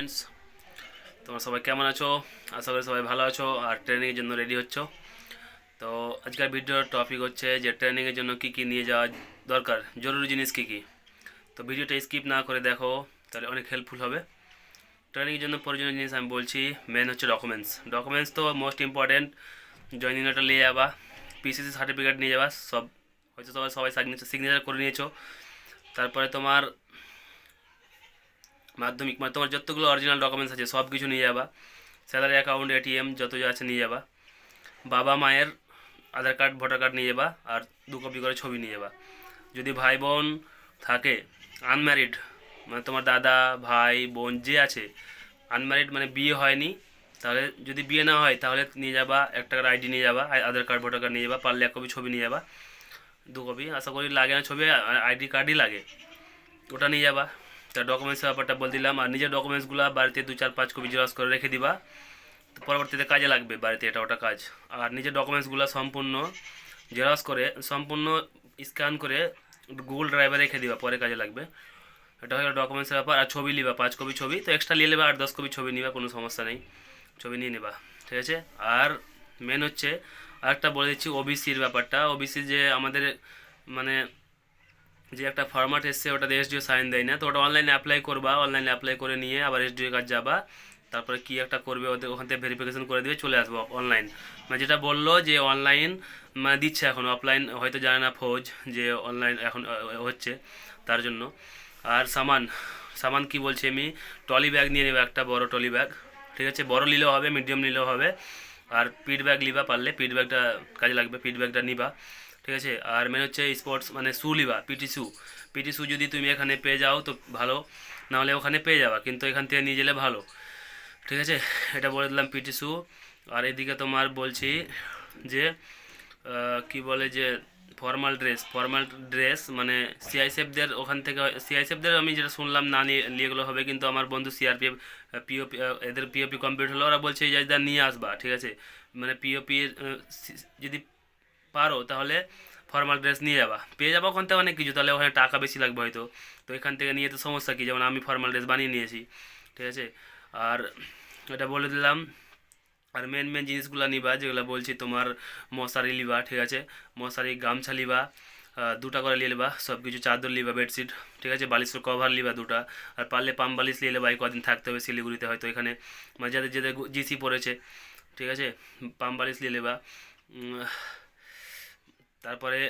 Friends তোমরা সবাই কেমন আছো? আশা করি সবাই ভালো আছো আর ট্রেনিংয়ের জন্য রেডি হচ্ছ। তো আজকের ভিডিওর টপিক হচ্ছে যে ট্রেনিংয়ের জন্য কী কী নিয়ে যাওয়া দরকার, জরুরি জিনিস কী কী? তো ভিডিওটা স্কিপ না করে দেখো, তাহলে অনেক হেল্পফুল হবে। ট্রেনিংয়ের জন্য প্রয়োজনীয় জিনিস আমি বলছি মেন হচ্ছে ডকুমেন্টস ডকুমেন্টস তো মোস্ট ইম্পর্টেন্ট জয়েনিং লেটার নিয়ে যাবা পিসিসি সার্টিফিকেট নিয়ে যাবা, সব হয়তো সবাই সবাই সিগনেচার সিগনেচার করে নিয়েছো। তারপরে তোমার মাধ্যমিক মানে তোমার যতগুলো অরিজিনাল ডকুমেন্টস আছে সব কিছু নিয়ে যাবা। স্যালারি অ্যাকাউন্ট এটিএম যত যা আছে নিয়ে যাবা। বাবা মায়ের আধার কার্ড ভোটার কার্ড নিয়ে যাবা আর দু কপি করে ছবি নিয়ে যাবা। যদি ভাই বোন থাকে আনম্যারিড মানে তোমার দাদা, ভাই, বোন যে আছে আনম্যারিড মানে বিয়ে হয়নি, তাহলে যদি বিয়ে না হয়, তাহলে নিয়ে যাবা, এক টাকার আইডি নিয়ে যাবা আধার কার্ড ভোটার কার্ড নিয়ে যাবা, পারলে এক কপি ছবি নিয়ে যাবা। দু কপি আশা করি লাগে না ছবি আইডি কার্ডই লাগে। ওটা নিয়ে যাবা। তা ডকুমেন্টস ব্যাপারটা বলে দিলাম, আর নিজের ডকুমেন্টসগুলো বাড়িতে দু চার, পাঁচ কপি জেরক্স করে রেখে দিবা। তো পরবর্তীতে কাজে লাগবে বাড়িতে, এটা ওটা কাজ। আর নিজের ডকুমেন্টসগুলো সম্পূর্ণ জেরক্স করে, সম্পূর্ণ স্ক্যান করে গুগল ড্রাইভে রেখে দিবা, পরে কাজে লাগবে। এটা হলো ডকুমেন্টসের ব্যাপার, আর ছবি নিবা, পাঁচ কপি ছবি। তো এক্সট্রা নিয়ে নেবা, আর দশ কপি ছবি নিবা, কোনো সমস্যা নেই। ছবি নিয়ে নেবা, ঠিক আছে? আর মেন হচ্ছে, আরেকটা বলে দিচ্ছি ওবিসির ব্যাপারটা। ওবিসি যে আমাদের মানে যে একটা ফরম্যাট এসছে, ওটা এসডিও সাইন দেয় না। তো ওটা অনলাইনে অ্যাপ্লাই করবা অনলাইনে অ্যাপ্লাই করে নিয়ে আবার এসডিও কাজ যাবা। তারপরে কি একটা করবে, ওদের ওখান থেকে ভেরিফিকেশন করে দিয়ে চলে আসব অনলাইন মানে যেটা বলল যে অনলাইন মানে দিচ্ছে এখন অফলাইন হয়তো জানে না ফৌজ যে অনলাইন এখন হচ্ছে তার জন্য। আর সামান সামান কি বলছি আমি? টলি ব্যাগ নিয়ে নেবে একটা বড় টলি ব্যাগ। ঠিক আছে, বড় নিলেও হবে মিডিয়াম নিলেও হবে। আর পিট ব্যাগ নিবা পারলে পিট ব্যাগটা কাজে লাগবে পিট ব্যাগটা নিবা। ঠিক আছে? আর মেন হচ্ছে স্পোর্টস মানে শু লিবা পিটি শু পিটি শু যদি তুমি এখানে পেয়ে যাও তো ভালো, নাহলে ওখানে পেয়ে যাবা, কিন্তু এখান থেকে নিয়ে গেলে ভালো। ঠিক আছে? এটা বলে দিলাম পিটি শু আর এদিকে তোমার বলছি যে কি বলে যে ফর্মাল ড্রেস ফর্মাল ড্রেস মানে সিআইসএফদের ওখান থেকে সিআইসএফদের আমি যেটা শুনলাম না নিয়ে গেলে হবে, কিন্তু আমার বন্ধু সিআরপিএফ পিওপি এদের পিওপি কমপ্লিট হলো, ওরা বলছে এই জায়গা নিয়ে আসবা, ঠিক আছে? মানে পিওপির যদি পারো তাহলে ফর্মাল ড্রেস নিয়ে যাবা। পেয়ে যাব ওখান থেকে অনেক কিছু তাহলে ওখানে টাকা বেশি লাগবে হয়তো। তো এখান থেকে নিয়ে তো সমস্যা কী? যেমন আমি ফর্মাল ড্রেস বানিয়ে নিয়েছি ঠিক আছে? আর এটা বলে দিলাম আর মেন মেন জিনিসগুলো নিবা যেগুলো বলছি তোমার মশারি লিবা ঠিক আছে? মশারি গামছা আহ, দুটা করে নিয়ে নেবা সব কিছু চাদর লিবা বেডশিট ঠিক আছে? বালিশের কভার লিবা দুটা। আর পারলে পাম বালিশ নিয়ে নেবা এই কদিন থাকতে হবে শিলিগুড়িতে হয়তো এখানে। মানে যাদের যাদের জিসি পড়েছে ঠিক আছে? পাম বালিশ নিয়ে নেবা। তারপরে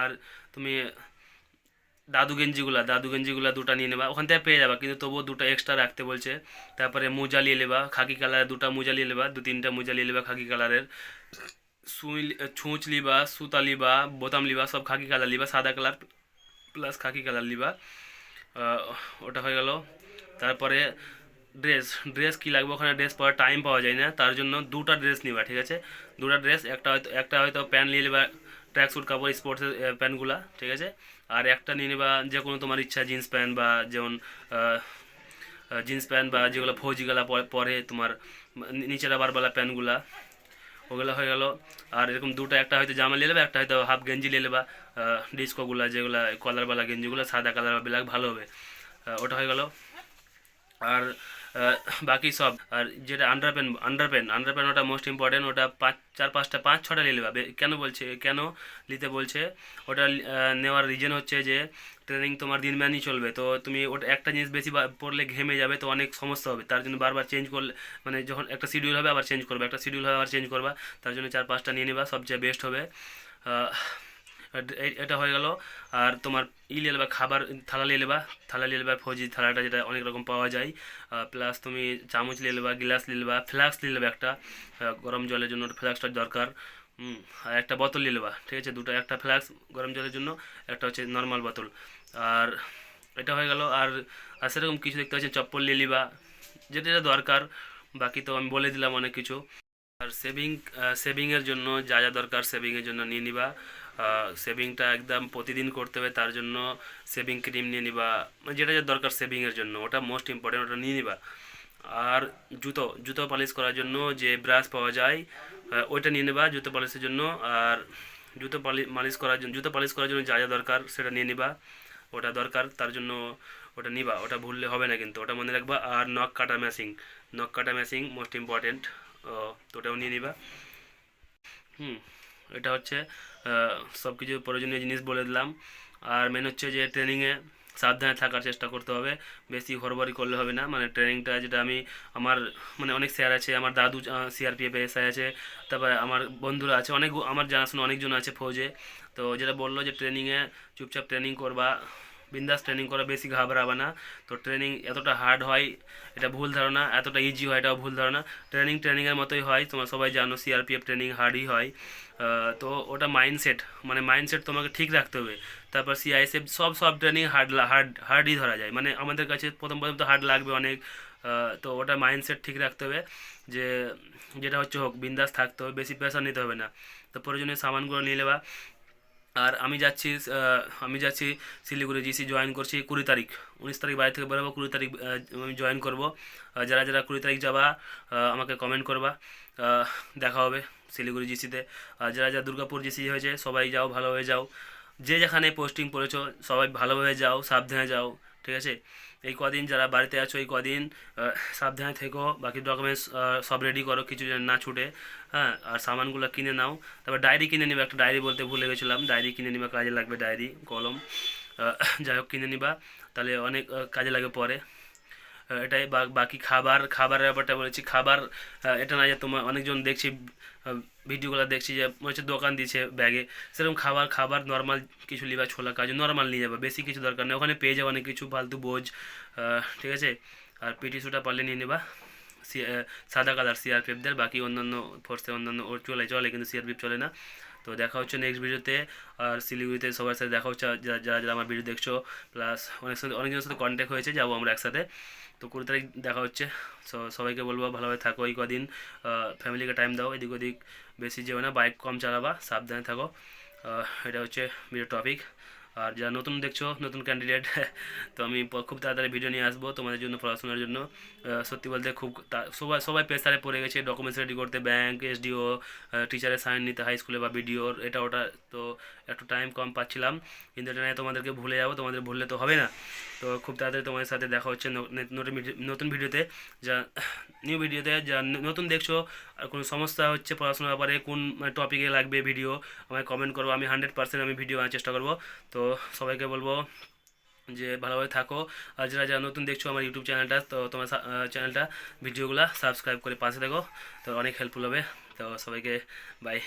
আর তুমি দাদু গেঞ্জিগুলা দাদু গেঞ্জিগুলা দুটো নিয়ে নেবা। ওখান থেকে পেয়ে যাবা, কিন্তু তবুও দুটো এক্সট্রা রাখতে বলছে। তারপরে মোজা নিয়ে নেবা খাকি কালারের দুটো মোজা নিয়ে নেবা দু তিনটা মোজা নিয়ে নেবা খাকি কালারের সুই ছুঁচ লিবা, সুতা লিবা, বোতাম লিবা, সব খাকি কালার লিবা, সাদা কালার প্লাস খাকি কালার লিবা। ওটা হয়ে গেল। তারপরে ড্রেস ড্রেস কী লাগবে? ওখানে ড্রেস পরার টাইম পাওয়া যায় না। তার জন্য দুটো ড্রেস নিবা, ঠিক আছে? দুটো ড্রেস একটা হয়তো একটা হয়তো প্যান্ট নিয়ে নেবা ট্র্যাক স্যুট কাপড় স্পোর্টসের প্যান্টগুলো, ঠিক আছে? আর একটা নিয়ে নেবা যে কোনো তোমার ইচ্ছা জিন্স প্যান্ট বা যেমন জিন্স প্যান্ট বা যেগুলো ফৌজিগুলা পরে পরে তোমার নিচের আবারবেলা প্যান্টগুলা, ওগুলো হয়ে গেল। আর এরকম দুটো, একটা হয়তো জামা নিয়ে নেবে, একটা হয়তো হাফ গেঞ্জি নিয়ে নেবা ডিস্কোগুলা যেগুলো কলারওয়ালা গেঞ্জিগুলো, সাদা কালার বা ব্ল্যাক ভালো হবে। ওটা হয়ে গেল। আর বাকি সব। আর যেটা under pan under pan under pan ওটা মোস্ট ইম্পর্টেন্ট ওটা পাঁচ, চার, পাঁচটা, পাঁচ, ছটা নিয়ে নেবা। কেন বলছে, কেন নিতে বলছে? ওটা নেওয়ার রিজন হচ্ছে যে ট্রেনিং তোমার দিনম্যানই চলবে। তো তুমি ওটা একটা জিনিস বেশি পড়লে ঘেমে যাবে, তো অনেক সমস্যা হবে। তার জন্য বারবার চেঞ্জ করলে মানে যখন একটা শিডিউল হবে, আবার চেঞ্জ করবে। একটা শিডিউল হবে, আবার চেঞ্জ করবা। তার জন্য চার, পাঁচটা নিয়ে নেবা, সবচেয়ে বেস্ট হবে। এটা হয়ে গেল। আর তোমার ই নিয়ে নেবা খাবার থালা নিয়ে নেবা থালা নিয়ে নেবা ফৌজি, থালাটা যেটা অনেক রকম পাওয়া যায়। প্লাস তুমি চামচ নিয়ে নেবা গ্লাস নিয়ে নেবা ফ্লাক্স নিয়ে নেবা একটা গরম জলের জন্য ফ্লাক্সটা দরকার। আর একটা বোতল নিয়ে নেবা ঠিক আছে? দুটো, একটা ফ্লাক্স গরম জলের জন্য, একটা হচ্ছে নর্মাল বোতল। আর এটা হয়ে গেল। আর আর সেরকম কিছু দেখতে পাচ্ছি, চপ্পল নিয়ে নিবা যেটা যেটা দরকার। বাকি তো আমি বলে দিলাম অনেক কিছু। আর সেভিং সেভিংয়ের জন্য যা যা দরকার সেভিংয়ের জন্য নিয়ে নিবা। সেভিংটা একদম প্রতিদিন করতে হবে, তার জন্য সেভিং ক্রিম নিয়ে নিবা মানে যেটা যা দরকার সেভিংয়ের জন্য, ওটা মোস্ট ইম্পর্টেন্ট ওটা নিয়ে নিবা। আর জুতো জুতো পালিশ করার জন্য যে ব্রাশ পাওয়া যায় ওইটা নিয়ে নেবা জুতো পালিশের জন্য, আর জুতো পালি মালিশ করার জন্য, জুতো পালিশ করার জন্য যা যা দরকার সেটা নিয়ে নিবা, ওটা দরকার, তার জন্য ওটা নিবা, ওটা ভুললে হবে না কিন্তু, ওটা মনে রাখবা, আর নখ কাটা ম্যাচিং নখ কাটা ম্যাচিং মোস্ট ইম্পর্টেন্ট তো ওটাও নিয়ে নিবা। হুম, এটা হচ্ছে সব কিছু প্রয়োজনীয় জিনিস বলে দিলাম। আর মেন হচ্ছে যে ট্রেনিংয়ে সাবধানে থাকার চেষ্টা করতে হবে। বেশি হরবরি করলে হবে না। মানে ট্রেনিংটা যেটা আমি আমার মানে অনেক স্যার আছে, আমার দাদু সিআরপিএফ এসআই আছে, তারপরে আমার বন্ধুরা আছে, অনেক, আমার জানাশোনা অনেকজন আছে ফৌজে। তো যেটা বলল যে ট্রেনিংয়ে চুপচাপ ট্রেনিং করবা বিন্দাস ট্রেনিং করা বেশি ঘাবড়াবা না তো ট্রেনিং এতটা হার্ড হয়, এটা ভুল ধারণা, এতটা ইজি হয়, এটাও ভুল ধারণা। ট্রেনিং ট্রেনিংয়ের মতোই হয়, তোমরা সবাই জানো সিআরপিএফ ট্রেনিং হার্ডই হয়। তো ওটা মাইন্ডসেট মানে মাইন্ডসেট তোমাকে ঠিক রাখতে হবে। তারপর সিআইএসএফ সব সব ট্রেনিং হার্ড হার্ড হার্ডই ধরা যায়। মানে আমাদের কাছে প্রথম প্রথম তো হার্ড লাগবে অনেক। তো ওটা মাইন্ডসেট ঠিক রাখতে হবে যে, যেটা হচ্ছে হোক, বিন্দাস থাকতে হবে, বেশি প্রেশার নিতে হবে না। তো প্রয়োজনীয় সামানগুলো নিয়ে নেবা। আর আমি যাচ্ছি আমি যাচ্ছি শিলিগুড়ি জিসি জয়েন করছি কুড়ি তারিখ, উনিশ তারিখ বাড়ি থেকে বেরোবো, কুড়ি তারিখ আমি জয়েন করব। যারা যারা কুড়ি তারিখ যাবা আমাকে কমেন্ট করবা। দেখা হবে শিলিগুড়ি জিসিতে। আর যারা যারা দুর্গাপুর জিসি হয়েছে, সবাই যাও ভালোভাবে যাও। যে যেখানে পোস্টিং পড়েছো, সবাই ভালোভাবে যাও, সাবধানে যাও। ঠিক আছে? এই কদিন যারা বাড়িতে আছো, এই কদিন সাবধানে থেকো। বাকি ডকুমেন্টস সব রেডি করো, কিছু যেন না ছুটে হ্যাঁ? আর সামানগুলো কিনে নাও। তারপর ডায়েরি কিনে নিবে, একটা ডায়েরি বলতে ভুলে গেছিলাম। ডায়েরি কিনে নিবা, কাজে লাগবে ডায়েরি কলম। যাই হোক, কিনে নিবা। তাহলে অনেক কাজে লাগে পরে। এটাই বাকি খাবার খাবারের ব্যাপারটা বলেছি। খাবার এটা না যে তোমার অনেকজন দেখছি ভিডিওগুলো দেখছি যে মনে হচ্ছে দোকান দিচ্ছে ব্যাগে। সেরকম খাবার খাবার নর্মাল কিছু লিবা ছোলা, কাজ নর্মাল নিয়ে যাবে, বেশি কিছু দরকার নেই। ওখানে পেয়ে যাবে অনেক কিছু, ফালতু বোঝ ঠিক আছে? আর পিটি সুটা পারলে নিয়ে নেবা। সাদা কালার সিআরপিএফদের বাকি অন্যান্য ফোর্সে অন্যান্য ওর চলে চলে, কিন্তু সিআরপিএফ চলে না। তো দেখা হচ্ছে নেক্সট ভিডিওতে আর শিলিগুড়িতে সবার সাথে দেখা হচ্ছে যারা যারা আমার ভিডিও দেখছ প্লাস অনেক সাথে, অনেকজনের সাথে কন্ট্যাক্ট হয়েছে, যাব আমরা একসাথে। তো কুড়ি তারিখ দেখা হচ্ছে। সবাইকে বলব, ভালোভাবে থাকো এই কদিন। ফ্যামিলিকে টাইম দাও, এদিক ওদিক বেশি যেও না বাইক কম চালাবা, সাবধানে থাকো। এটা হচ্ছে ভিডিও টপিক আর যারা নতুন দেখছ, নতুন ক্যান্ডিডেট তো আমি খুব তাড়াতাড়ি ভিডিও নিয়ে আসব তোমাদের জন্য পড়াশোনার জন্য। সত্যি বলতে খুব সবাই সবাই প্রেসারে পড়ে গেছে ডকুমেন্টস রেডি করতে ব্যাংক এসডিও টিচারের সাইন নিতে হাই স্কুলে বা বিডিওর এটা, ওটা। তো একটু টাইম কম পাচ্ছিলাম। কিন্তু এটা নিয়ে তোমাদেরকে ভুলে যাব, তোমাদের ভুললে তো হবে না। তো খুব তাড়াতাড়ি তোমাদের সাথে দেখা হচ্ছে নতুন ভিডিও- নতুন ভিডিওতে। যা নিউ ভিডিওতে যা নতুন দেখছ, আর কোনো সমস্যা হচ্ছে পড়াশোনার ব্যাপারে, কোন টপিকে লাগবে ভিডিও আমায় কমেন্ট করব আমি হান্ড্রেড পার্সেন্ট আমি ভিডিও আনার চেষ্টা করব। তো সবাইকে বলব যে ভালোভাবে থাকো। আর যারা যারা নতুন দেখছ আমার ইউটিউব চ্যানেলটা তো তোমার চ্যানেলটা ভিডিওগুলো সাবস্ক্রাইব করে পাশে দেখো তো অনেক হেল্পফুল হবে। তো সবাইকে বাই